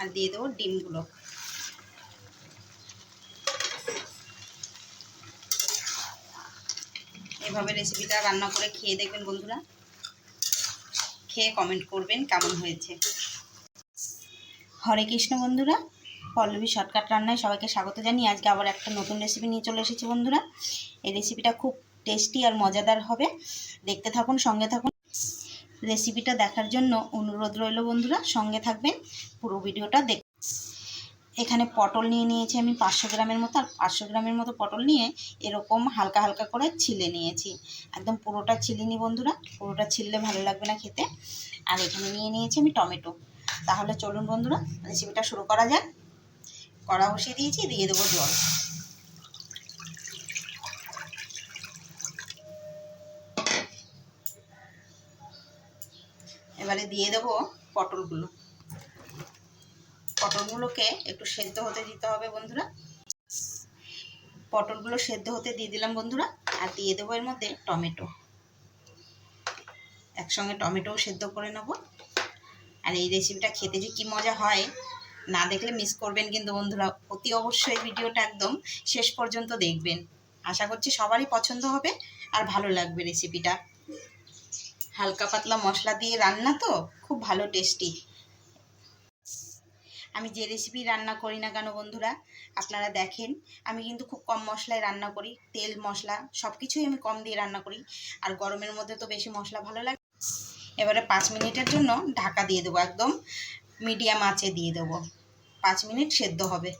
আর দিয়ে দেবো ডিমগুলো। এভাবে রেসিপিটা রান্না করে খেয়ে দেখবেন বন্ধুরা। খেয়ে কমেন্ট করবেন কেমন হয়েছে। হরে কৃষ্ণ বন্ধুরা, পল্লবী শর্টকাট রান্নায় সবাইকে স্বাগত জানি আজকে আবার একটা নতুন রেসিপি নিয়ে চলে এসেছি বন্ধুরা। এই রেসিপিটা খুব টেস্টি আর মজাদার হবে। দেখতে থাকুন, সঙ্গে থাকুন। রেসিপিটা দেখার জন্য অনুরোধ রইল বন্ধুরা, সঙ্গে থাকবেন, পুরো ভিডিওটা দেখ এখানে পটল নিয়ে নিয়েছি আমি পাঁচশো গ্রামের মতো, আর পাঁচশো গ্রামের মতো পটল নিয়ে এরকম হালকা হালকা করে ছিলে নিয়েছি। একদম পুরোটা ছিলিনি বন্ধুরা, পুরোটা ছিললে ভালো লাগবে না খেতে। আর এখানে নিয়ে নিয়েছি আমি টমেটো। তাহলে চলুন বন্ধুরা রেসিপিটা শুরু করা যাক। কড়া বসিয়ে দিয়েছি, দিয়ে দেবো জল। এবারে দিয়ে দেবো পটলগুলো। পটলগুলোকে একটু সেদ্ধ হতে দিতে হবে বন্ধুরা। পটলগুলো সেদ্ধ হতে দিয়ে দিলাম বন্ধুরা, আর দিয়ে দেবো এর মধ্যে টমেটো। একসঙ্গে টমেটোও সেদ্ধ করে নেব। আর এই রেসিপিটা খেতে যে কী মজা হয়, না দেখলে মিস করবেন কিন্তু বন্ধুরা। অতি অবশ্যই ভিডিওটা একদম শেষ পর্যন্ত দেখবেন। আশা করছি সবারই পছন্দ হবে আর ভালো লাগবে রেসিপিটা হালকা পাতলা মশলা দিয়ে রান্না তো, খুব ভালো টেস্টি আমি যে রেসিপি রান্না করি না কেন বন্ধুরা, আপনারা দেখেন, আমি কিন্তু খুব কম মশলায় রান্না করি, তেল, মশলা সব কিছুই আমি কম দিয়ে রান্না করি, আর গরমের মধ্যে তো বেশি মশলা ভালো লাগে। এবারে পাঁচ মিনিটের জন্য ঢাকা দিয়ে দেবো একদম মিডিয়াম আঁচে দিয়ে দেবো। পাঁচ মিনিট সেদ্ধ হবে।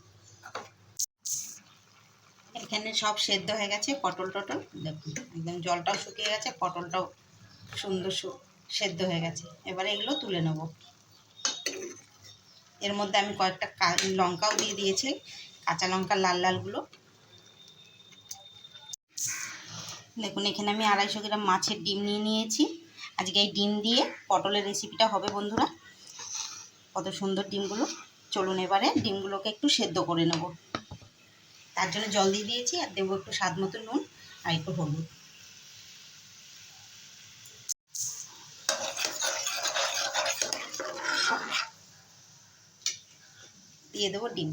এখানে সব সেদ্ধ হয়ে গেছে পটল টটল দেখুন, একদম জলটাও শুকিয়ে গেছে, পটলটাও সুন্দর সেদ্ধ হয়ে গেছে। এবারে এগুলো তুলে নেব। এর মধ্যে আমি কয়েকটা লঙ্কাও দিয়ে দিয়েছি। কাঁচা লঙ্কা, লাল লালগুলো। দেখুন, এখানে আমি আড়াইশো গ্রাম মাছের ডিম নিয়ে নিয়েছি। আজকে এই ডিম দিয়ে পটলের রেসিপিটা হবে, বন্ধুরা। কত সুন্দর ডিমগুলো। চলুন এবারে ডিমগুলোকে একটু সেদ্ধ করে নেব। তার জন্য জল দিয়ে দিয়েছি, আর দেবো একটু স্বাদ মতো নুন আর একটু হলুদ। দিয়ে দেবো ডিম।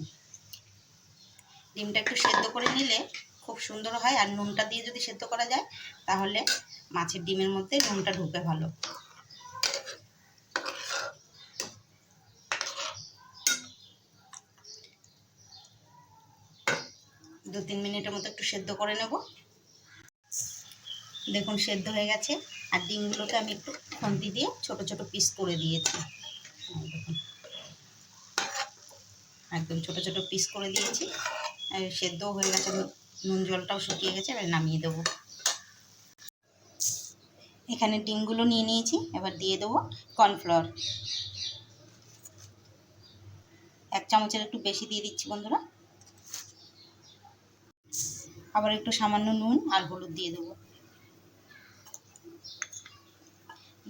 ডিমটা একটু সেদ্ধ করে নিলে খুব সুন্দর হয় আর নুনটা দিয়ে যদি সেদ্ধ করা যায়, তাহলে মাছের ডিমের মধ্যে নুনটা ঢুকে ভালো। দু তিন মিনিটের মতো একটু সেদ্ধ করে নেব। দেখুন সেদ্ধ হয়ে গেছে। আর ডিমগুলোকে আমি একটু খন্তি দিয়ে ছোট ছোট পিস করে দিয়েছি এই দেখুন একদম ছোট ছোট পিস করে দিয়েছি। সেদ্ধও হয়ে গেছে, নুন জলটাও শুকিয়ে গেছে, এবার নামিয়ে দেবো। এখানে ডিমগুলো নিয়ে নিয়েছি, এবার দিয়ে দেবো কর্নফ্লাওয়ার এক চামচের একটু বেশি দিয়ে দিচ্ছি বন্ধুরা। আবার একটু সামান্য নুন আর হলুদ দিয়ে দেবো।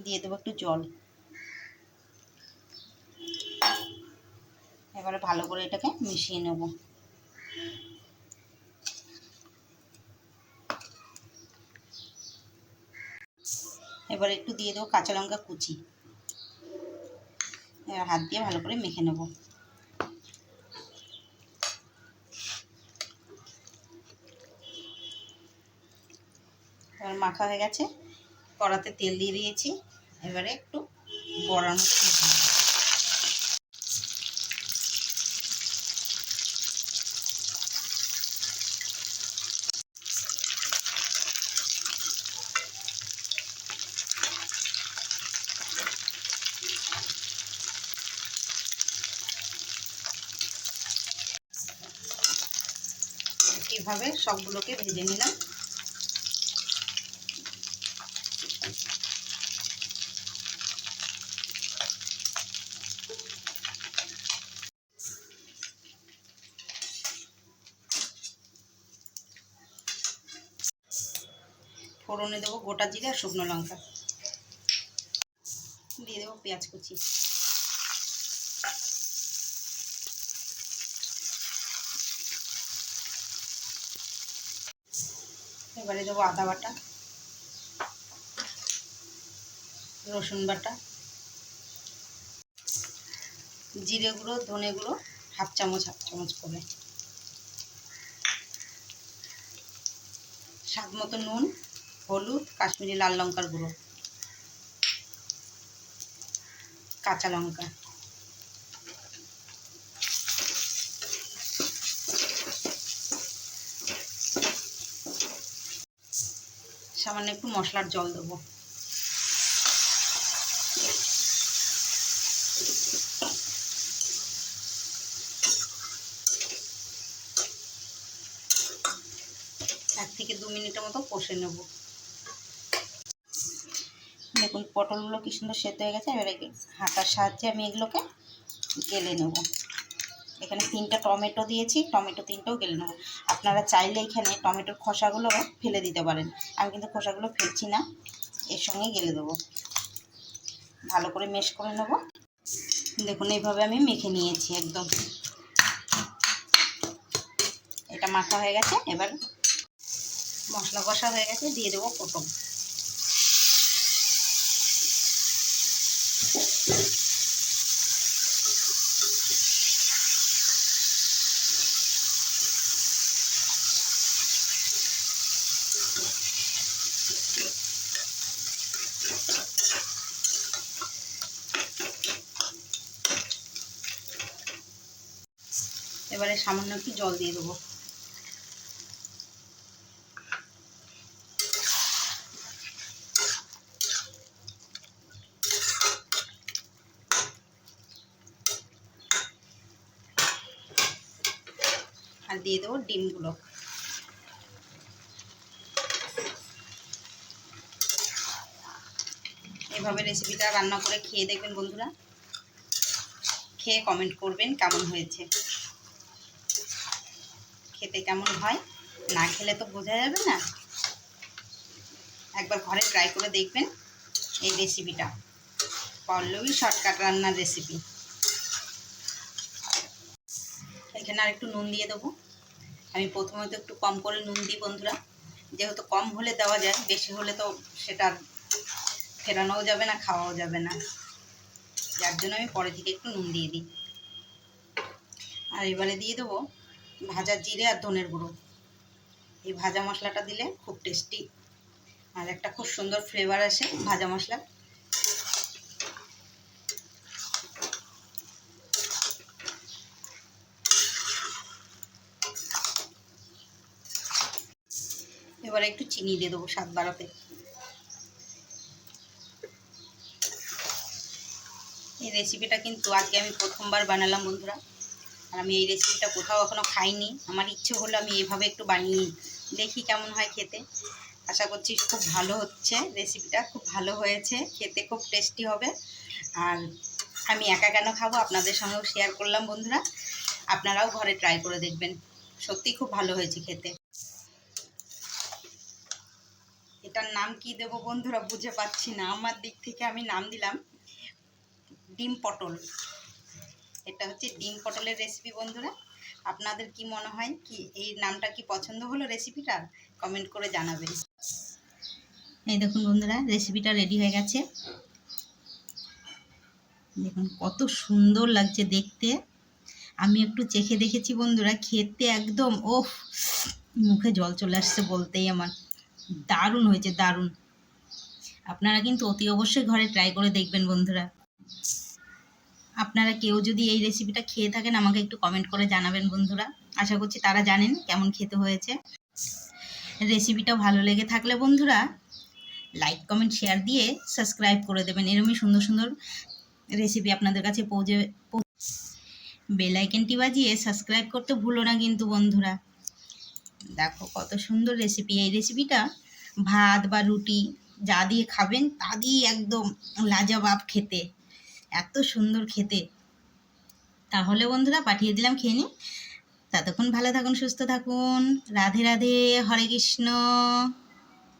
দিয়ে দেবো একটু জল। এবারে ভালো করে এটাকে মিশিয়ে নেব। এবার একটু দিয়ে দেবো কাঁচা লঙ্কা কুচি। এবার হাত দিয়ে ভালো করে মেখে নেব। এবার মাখা হয়ে গেছে। কড়াতে তেল দিয়ে দিয়েছি। এবারে একটু মতো কীভাবে সবগুলোকে ভেজে নিলাম। ফোড়নে দেবো গোটা জিরে আর শুকনো লঙ্কা। দিয়ে দেবো পেঁয়াজ কুচি। এবারে দেবো আদা বাটা, রসুন বাটা, জিরে গুঁড়ো, ধনে গুঁড়ো, হাফ চামচ হাফ চামচ করে। স্বাদ মতো নুন, হলুদ, কাশ্মীরি লাল লঙ্কার গুঁড়ো, কাঁচা লঙ্কা। সামান্য একটু মশলার জল দেবো। এক থেকে দু মিনিটের মতো কষে নেব। দেখুন, পটলগুলো কি সুন্দর সেদ্ধ হয়ে গেছে, এবারে হাতার সাহায্যে আমি এগুলোকে গেলে নেব। এখানে তিনটা টমেটো দিয়েছি, টমেটো তিনটাও গেলে নেব। আপনারা চাইলে এখানে টমেটোর খোসাগুলো ফেলে দিতে পারেন। আমি কিন্তু খোসাগুলো ফেলছি না, এর সঙ্গে গেলে দেবো। ভালো করে মেশ করে নেব। দেখুন, এইভাবে আমি মেখে নিয়েছি একদম। এটা মাখা হয়ে গেছে, এবার মশলা কষা হয়ে গেছে, দিয়ে দেবো পটল এবারে সামান্য একটু জল দিয়ে দেবো। আর দিয়ে দেবো ডিমগুলো। এভাবে রেসিপিটা রান্না করে খেয়ে দেখবেন বন্ধুরা। খেয়ে কমেন্ট করবেন কেমন হয়েছে। খেতে কেমন হয়? না খেলে তো বোঝা যাবে না। একবার ঘরে ট্রাই করে দেখবেন এই রেসিপিটা পল্লবী শর্টকাট রান্নার রেসিপি এখানে আর একটু নুন দিয়ে দেবো। আমি প্রথমে তো একটু কম করে নুন দিই বন্ধুরা। যেহেতু কম হলে দেওয়া যায়, বেশি হলে তো সেটা ফেরানোও যাবে না, খাওয়াও যাবে না। যার জন্য আমি পরে থেকে একটু নুন দিয়ে দিই। আর এবারে দিয়ে দেবো ভাজা জিরে আর ধনের গুঁড়ো। এই ভাজা মশলাটা দিলে খুব টেস্টি আর একটা খুব সুন্দর ফ্লেভার আসে ভাজা মশলা। এবারে একটু চিনি দিয়ে দেবো স্বাদ বাড়াতে। এই রেসিপিটা কিন্তু আজকে আমি প্রথমবার বানালাম বন্ধুরা। আর আমি এই রেসিপিটা কোথাও এখনও খাইনি। আমার ইচ্ছে হলো আমি এইভাবে একটু বানিয়ে দেখি কেমন হয় খেতে। আশা করছি খুব ভালো হচ্ছে রেসিপিটা খুব ভালো হয়েছে। খেতে খুব টেস্টি হবে। আর আমি একা কেন খাব? আপনাদের সঙ্গেও শেয়ার করলাম, বন্ধুরা। আপনারাও ঘরে ট্রাই করে দেখবেন। সত্যি খুব ভালো হয়েছে খেতে। এটার নাম কি দেব বন্ধুরা? বুঝে পাচ্ছি না। আমার দিক থেকে আমি নাম দিলাম ডিম পটল। এটা হচ্ছে ডিম পটলের রেসিপি বন্ধুরা। আপনাদের কি মনে হয়? কি, এই নামটা কি পছন্দ হলো রেসিপিটা কমেন্ট করে জানাবেন। এই দেখুন বন্ধুরা রেসিপিটা রেডি হয়ে গেছে। দেখুন কত সুন্দর লাগছে দেখতে। আমি একটু চেখে দেখেছি বন্ধুরা, খেতে একদম, ওফ, মুখে জল চলে আসছে বলতেই আমার। দারুণ হয়েছে, দারুণ। আপনারা কিন্তু অতি অবশ্যই ঘরে ট্রাই করে দেখবেন বন্ধুরা। আপনারা কেউ যদি এই রেসিপিটা খেয়ে থাকেন, আমাকে একটু কমেন্ট করে জানাবেন বন্ধুরা। আশা করছি তারা জানেন কেমন খেতে হয়েছে। রেসিপিটা ভালো লেগে থাকলে বন্ধুরা লাইক কমেন্ট শেয়ার দিয়ে সাবস্ক্রাইব করে দেবেন। এরমই সুন্দর সুন্দর রেসিপি আপনাদের কাছে পৌঁছে বেল আইকনটি বাজিয়ে সাবস্ক্রাইব করতে ভুলো না কিন্তু বন্ধুরা। দেখো কত সুন্দর রেসিপি এই রেসিপিটা ভাত বা রুটি যা দিয়ে খাবেন, তা দিয়ে একদম লাজাবাব খেতে। এত সুন্দর খেতে। তাহলে বন্ধুরা পাঠিয়ে দিলাম, খেয়ে নিন ততক্ষণ ভালো থাকুন, সুস্থ থাকুন। রাধে রাধে, হরে কৃষ্ণ।